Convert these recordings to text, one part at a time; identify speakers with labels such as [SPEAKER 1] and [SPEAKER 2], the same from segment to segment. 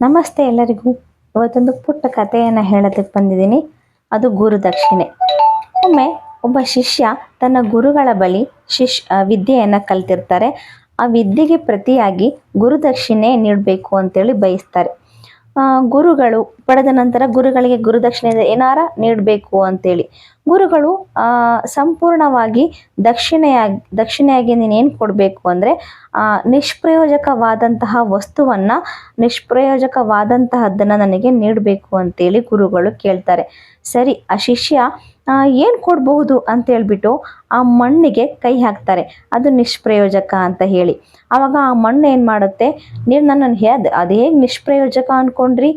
[SPEAKER 1] ನಮಸ್ತೆ ಎಲ್ಲರಿಗೂ. ಇವತ್ತೊಂದು ಪುಟ್ಟ ಕಥೆಯನ್ನು ಹೇಳೋದಕ್ಕೆ ಬಂದಿದ್ದೀನಿ. ಅದು ಗುರುದಕ್ಷಿಣೆ. ಒಮ್ಮೆ ಒಬ್ಬ ಶಿಷ್ಯ ತನ್ನ ಗುರುಗಳ ಬಳಿ ಶಿಷ್ಯ ವಿದ್ಯೆಯನ್ನು ಕಲ್ತಿರ್ತಾರೆ. ಆ ವಿದ್ಯೆಗೆ ಪ್ರತಿಯಾಗಿ ಗುರುದಕ್ಷಿಣೆ ನೀಡಬೇಕು ಅಂತೇಳಿ ಬಯಸ್ತಾರೆ. ಗುರುಗಳು ಪಡೆದ ನಂತರ ಗುರುಗಳಿಗೆ ಗುರುದಕ್ಷಿಣೆ ಏನಾರ ನೀಡಬೇಕು ಅಂತೇಳಿ. ಗುರುಗಳು ಆ, ಸಂಪೂರ್ಣವಾಗಿ ದಕ್ಷಿಣೆಯಾಗಿ ದಕ್ಷಿಣೆಯಾಗಿ ನೀನೇನು ಕೊಡಬೇಕು ಅಂದರೆ ನಿಷ್ಪ್ರಯೋಜಕವಾದಂತಹ ವಸ್ತುವನ್ನು ನಿಷ್ಪ್ರಯೋಜಕವಾದಂತಹದ್ದನ್ನು ನನಗೆ ನೀಡಬೇಕು ಅಂತೇಳಿ ಗುರುಗಳು ಕೇಳ್ತಾರೆ. ಸರಿ ಆ ಶಿಷ್ಯ ಏನು ಕೊಡಬಹುದು ಅಂತ ಹೇಳ್ಬಿಟ್ಟು ಆ ಮಣ್ಣಿಗೆ ಕೈ ಹಾಕ್ತಾರೆ. ಅದು ನಿಷ್ಪ್ರಯೋಜಕ ಅಂತ ಹೇಳಿ. ಆವಾಗ ಆ ಮಣ್ಣು ಏನು ಮಾಡುತ್ತೆ? ನೀವು ನನ್ನನ್ನು ಹೇ ಅದು ಹೇಗೆ ನಿಷ್ಪ್ರಯೋಜಕ ಅಂದ್ಕೊಂಡ್ರಿ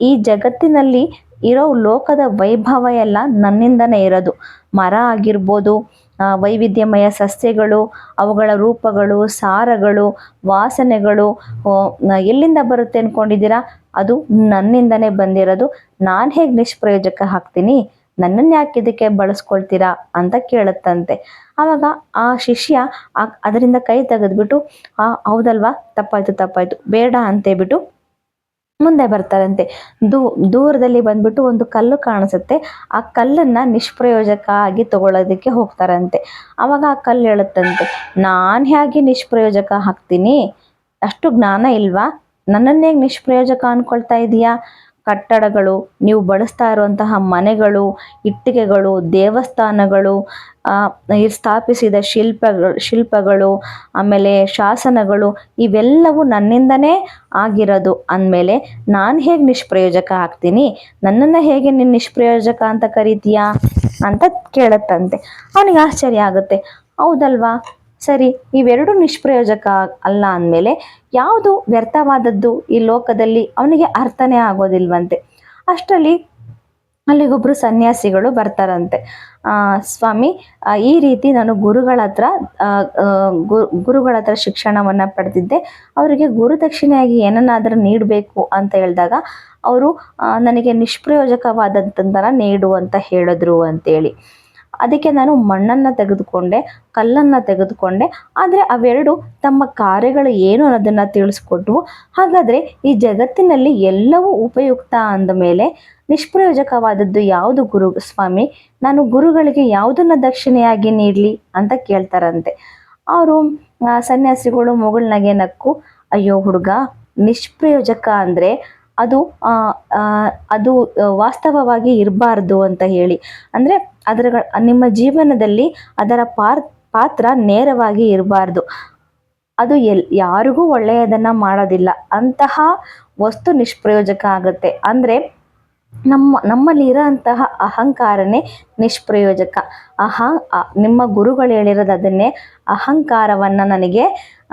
[SPEAKER 1] ಈ ಜಗತ್ತಿನಲ್ಲಿ ಇರೋ ಲೋಕದ ವೈಭವ ಎಲ್ಲ ನನ್ನಿಂದನೇ ಇರೋದು. ಮರ ಆಗಿರ್ಬೋದು ವೈವಿಧ್ಯಮಯ ಸಸ್ಯಗಳು, ಅವುಗಳ ರೂಪಗಳು, ಸಾರಗಳು, ವಾಸನೆಗಳು ಎಲ್ಲಿಂದ ಬರುತ್ತೆ ಅಂದ್ಕೊಂಡಿದ್ದೀರಾ ಅದು ನನ್ನಿಂದನೇ ಬಂದಿರೋದು. ನಾನು ಹೇಗೆ ನಿಷ್ಪ್ರಯೋಜಕ ಹಾಕ್ತೀನಿ ನನ್ನನ್ನು ಯಾಕೆ ಇದಕ್ಕೆ ಬಳಸ್ಕೊಳ್ತೀರಾ ಅಂತ ಕೇಳುತ್ತಂತೆ. ಆವಾಗ ಆ ಶಿಷ್ಯ ಅದರಿಂದ ಕೈ ತೆಗೆದ್ಬಿಟ್ಟು, ಆ, ಹೌದಲ್ವಾ? ತಪ್ಪಾಯ್ತು ತಪ್ಪಾಯ್ತು. ಬೇಡ ಅಂತೇಳ್ಬಿಟ್ಟು ಮುಂದೆ ಬರ್ತಾರಂತೆ. ದೂ, ದೂರದಲ್ಲಿ ಬಂದ್ಬಿಟ್ಟು ಒಂದು ಕಲ್ಲು ಕಾಣಿಸುತ್ತೆ. ಆ ಕಲ್ಲನ್ನು ನಿಷ್ಪ್ರಯೋಜಕ ಆಗಿ ತಗೊಳ್ಳೋದಕ್ಕೆ ಹೋಗ್ತಾರಂತೆ. ಆವಾಗ ಆ ಕಲ್ಲು ಹೇಳುತ್ತಂತೆ, ನಾನು ಹೇಗೆ ನಿಷ್ಪ್ರಯೋಜಕ ಹಾಕ್ತೀನಿ ಅಷ್ಟು ಜ್ಞಾನ ಇಲ್ವಾ? ನನ್ನನ್ನೇ ನಿಷ್ಪ್ರಯೋಜಕ ಅನ್ಕೊಳ್ತಾ ಇದೀಯಾ? ಕಟ್ಟಡಗಳು, ನೀವು ಬಳಸ್ತಾ ಇರುವಂತಹ ಮನೆಗಳು, ಇಟ್ಟಿಗೆಗಳು, ದೇವಸ್ಥಾನಗಳು ಸ್ಥಾಪಿಸಿದ ಶಿಲ್ಪಗಳು ಶಿಲ್ಪಗಳು, ಆಮೇಲೆ ಶಾಸನಗಳು, ಇವೆಲ್ಲವೂ ನನ್ನಿಂದನೇ ಆಗಿರೋದು ಅಂದಮೇಲೆ ನಾನು ಹೇಗೆ ನಿಷ್ಪ್ರಯೋಜಕ ಆಗ್ತೀನಿ? ನನ್ನನ್ನು ಹೇಗೆ ನೀನು ನಿಷ್ಪ್ರಯೋಜಕ ಅಂತ ಕರಿತೀಯಾ ಅಂತ ಕೇಳುತ್ತಂತೆ. ಅವನಿಗೆ ಆಶ್ಚರ್ಯ ಆಗುತ್ತೆ. ಹೌದಲ್ವಾ? ಸರಿ, ಇವೆರಡು ನಿಷ್ಪ್ರಯೋಜಕ ಅಲ್ಲ ಅಂದಮೇಲೆ ಯಾವುದು ವ್ಯರ್ಥವಾದದ್ದು ಈ ಲೋಕದಲ್ಲಿ ಅವನಿಗೆ ಅರ್ಥನೇ ಆಗೋದಿಲ್ವಂತೆ. ಅಷ್ಟರಲ್ಲಿ ಅಲ್ಲಿಗೊಬ್ಬರು ಸನ್ಯಾಸಿಗಳು ಬರ್ತಾರಂತೆ. ಸ್ವಾಮಿ ಈ ರೀತಿ ನಾನು ಗುರುಗಳ ಹತ್ರ ಗುರುಗಳ ಹತ್ರ ಶಿಕ್ಷಣವನ್ನು ಪಡೆದಿದ್ದೆ. ಅವರಿಗೆ ಗುರುದಕ್ಷಿಣೆಯಾಗಿ ಏನನ್ನಾದರೂ ನೀಡಬೇಕು ಅಂತ ಹೇಳಿದಾಗ ಅವರು ನನಗೆ ನಿಷ್ಪ್ರಯೋಜಕವಾದಂಥದ್ದನ್ನು ನೀಡು ಅಂತ ಹೇಳಿದ್ರು ಅಂತೇಳಿ. ಅದಕ್ಕೆ ನಾನು ಮಣ್ಣನ್ನು ತೆಗೆದುಕೊಂಡೆ, ಕಲ್ಲನ್ನು ತೆಗೆದುಕೊಂಡೆ. ಆದರೆ ಅವೆರಡು ತಮ್ಮ ಕಾರ್ಯಗಳು ಏನು ಅನ್ನೋದನ್ನು ತಿಳಿಸ್ಕೊಟ್ವು. ಹಾಗಾದರೆ ಈ ಜಗತ್ತಿನಲ್ಲಿ ಎಲ್ಲವೂ ಉಪಯುಕ್ತ ಅಂದ ಮೇಲೆ ನಿಷ್ಪ್ರಯೋಜಕವಾದದ್ದು ಯಾವುದು ಗುರು ಸ್ವಾಮಿ? ನಾನು ಗುರುಗಳಿಗೆ ಯಾವುದನ್ನು ದಕ್ಷಿಣೆಯಾಗಿ ನೀಡಲಿ ಅಂತ ಕೇಳ್ತಾರಂತೆ. ಅವರು ಸನ್ಯಾಸಿಗಳು ಮುಗುಳ್ನಗೆ ನಕ್ಕು, ಅಯ್ಯೋ ಹುಡುಗ, ನಿಷ್ಪ್ರಯೋಜಕ ಅಂದರೆ ಅದು ಅದು ವಾಸ್ತವವಾಗಿ ಇರಬಾರ್ದು ಅಂತ ಹೇಳಿ. ಅಂದರೆ ಅದರ ನಿಮ್ಮ ಜೀವನದಲ್ಲಿ ಅದರ ಪಾರ್, ಪಾತ್ರ ನೇರವಾಗಿ ಇರಬಾರ್ದು. ಅದು ಎಲ್, ಯಾರಿಗೂ ಒಳ್ಳೆಯದನ್ನು ಮಾಡೋದಿಲ್ಲ. ಅಂತಹ ವಸ್ತು ನಿಷ್ಪ್ರಯೋಜಕ ಆಗುತ್ತೆ. ಅಂದರೆ ನಮ್ಮ, ನಮ್ಮಲ್ಲಿ ಇರೋಂತಹ ಅಹಂಕಾರನೇ ನಿಷ್ಪ್ರಯೋಜಕ. ಅಹ ನಿಮ್ಮ ಗುರುಗಳು ಹೇಳಿರೋದು ಅದನ್ನೇ ಅಹಂಕಾರವನ್ನು ನನಗೆ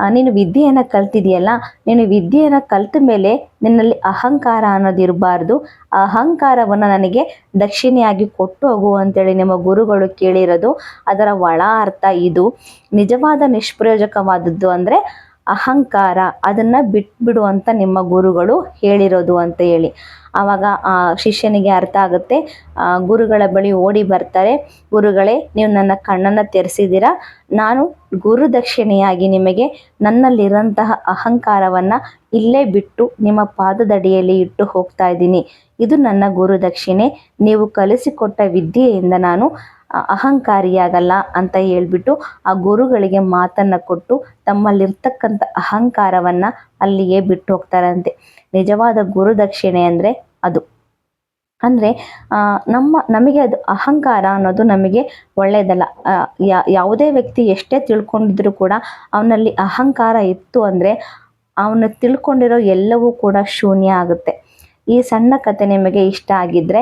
[SPEAKER 1] ನೀನು ವಿದ್ಯೆಯನ್ನು ಕಲ್ತಿದೆಯಲ್ಲ ನೀನು ವಿದ್ಯೆಯನ್ನು ಕಲ್ತ ಮೇಲೆ ನಿನ್ನಲ್ಲಿ ಅಹಂಕಾರ ಅನ್ನೋದಿರಬಾರ್ದು ಆ ಅಹಂಕಾರವನ್ನು ನನಗೆ ದಕ್ಷಿಣೆಯಾಗಿ ಕೊಟ್ಟು ಹೋಗು ಅಂತೇಳಿ ನಿಮ್ಮ ಗುರುಗಳು ಕೇಳಿರೋದು. ಅದರ ಒಳ ಅರ್ಥ ಇದು. ನಿಜವಾದ ನಿಷ್ಪ್ರಯೋಜಕವಾದದ್ದು ಅಂದರೆ ಅಹಂಕಾರ ಅದನ್ನು ಬಿಟ್ಬಿಡು ಅಂತ ನಿಮ್ಮ ಗುರುಗಳು ಹೇಳಿರೋದು ಅಂತ ಹೇಳಿ. ಆವಾಗ ಆ ಶಿಷ್ಯನಿಗೆ ಅರ್ಥ ಆಗುತ್ತೆ ಗುರುಗಳ ಬಳಿ ಓಡಿ ಬರ್ತಾರೆ, ಗುರುಗಳೇ ನೀವು ನನ್ನ ಕಣ್ಣನ್ನು ತೆರೆಸಿದ್ದೀರಾ? ನಾನು ಗುರುದಕ್ಷಿಣೆಯಾಗಿ ನಿಮಗೆ ನನ್ನಲ್ಲಿರೋಂತಹ ಅಹಂಕಾರವನ್ನು ಇಲ್ಲೇ ಬಿಟ್ಟು ನಿಮ್ಮ ಪಾದದಡಿಯಲ್ಲಿ ಇಟ್ಟು ಹೋಗ್ತಾ ಇದ್ದೀನಿ. ಇದು ನನ್ನ ಗುರುದಕ್ಷಿಣೆ. ನೀವು ಕಲಿಸಿಕೊಟ್ಟ ವಿದ್ಯೆಯಿಂದ ನಾನು ಅಹಂಕಾರಿಯಾಗಲ್ಲ ಅಂತ ಹೇಳ್ಬಿಟ್ಟು ಆ ಗುರುಗಳಿಗೆ ಮಾತನ್ನು ಕೊಟ್ಟು ತಮ್ಮಲ್ಲಿರ್ತಕ್ಕಂಥ ಅಹಂಕಾರವನ್ನು ಅಲ್ಲಿಯೇ ಬಿಟ್ಟು ಹೋಗ್ತಾರಂತೆ. ನಿಜವಾದ ಗುರುದಕ್ಷಿಣೆ ಅಂದರೆ ಅದು. ಅಂದರೆ ನಮ್ಮ, ನಮಗೆ ಅದು ಅಹಂಕಾರ ಅನ್ನೋದು ನಮಗೆ ಒಳ್ಳೆಯದಲ್ಲ ಯಾವುದೇ ವ್ಯಕ್ತಿ ಎಷ್ಟೇ ತಿಳ್ಕೊಂಡಿದ್ರು ಕೂಡ ಅವನಲ್ಲಿ ಅಹಂಕಾರ ಇತ್ತು ಅಂದರೆ ಅವನು ತಿಳ್ಕೊಂಡಿರೋ ಎಲ್ಲವೂ ಕೂಡ ಶೂನ್ಯ ಆಗುತ್ತೆ. ಈ ಸಣ್ಣ ಕತೆ ನಿಮಗೆ ಇಷ್ಟ ಆಗಿದ್ದರೆ